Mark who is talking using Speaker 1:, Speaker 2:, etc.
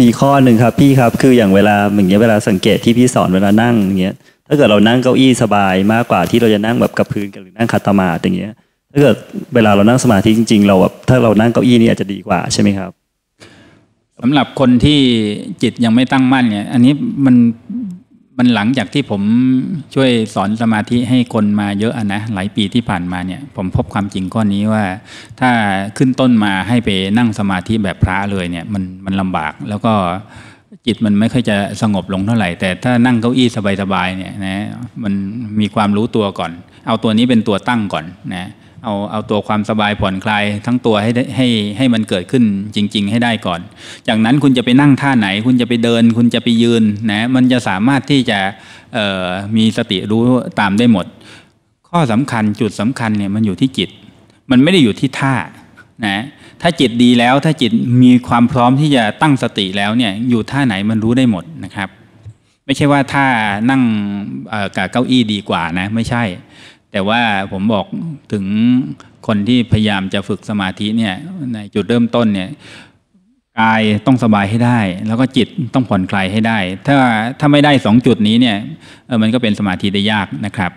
Speaker 1: มีข้อหนึ่งครับพี่ครับคืออย่างเวลาอย่างเงี้ยเวลาสังเกตที่พี่สอนเวลานั่งอย่างเงี้ยถ้าเกิดเรานั่งเก้าอี้สบายมากกว่าที่เราจะนั่งแบบกับพื้นกันหรือนั่งคัตมาอย่างเงี้ยถ้าเกิดเวลาเรานั่งสมาธิจริง ๆ เราแบบถ้าเรานั่งเก้าอี้นี่อาจจะดีกว่าใช่ไหมครับ
Speaker 2: สำหรับคนที่จิตยังไม่ตั้งมั่นเนี่ย อันนี้มัน มันหลังจากที่ผมช่วยสอนสมาธิให้คนมาเยอะอะนะหลายปีที่ผ่านมาเนี่ย ผมพบความจริงข้อนี้ว่า ถ้าขึ้นต้นมาให้ไปนั่งสมาธิแบบพระเลยเนี่ยมันมันลำบากแล้วก็จิตมันไม่ค่อยจะสงบลงเท่าไหร่ แต่ถ้านั่งเก้าอี้สบายๆเนี่ยนะมันมีความรู้ตัวก่อน เอาตัวนี้เป็นตัวตั้งก่อนนะเอาเอาตัวความสบายผ่อนคลายทั้งตัวให้ให้ให้มันเกิดขึ้นจริง ๆ ให้ได้ก่อน จากนั้นคุณจะไปนั่งท่าไหน คุณจะไปเดิน คุณจะไปยืนนะมันจะสามารถที่จะมีสติรู้ตามได้หมด ข้อสำคัญจุดสำคัญเนี่ยมันอยู่ที่จิต มันไม่ได้อยู่ที่ท่านะถ้าจิตดีแล้วถ้าจิตมีความพร้อมที่จะตั้งสติแล้วเนี่ยอยู่ท่าไหนมันรู้ได้หมดนะครับ ไม่ใช่ว่าถ้านั่งกับเก้าอี้ดีกว่านะไม่ใช่ แต่ว่าผมบอกถึงคนที่พยายามจะฝึกสมาธิเนี่ยในจุดเริ่มต้นเนี่ยกายต้องสบายให้ได้ แล้วก็จิตต้องผ่อนคลายให้ได้ ถ้าถ้าไม่ได้สองจุดนี้เนี่ยเออมันก็เป็นสมาธิได้ยากนะครับ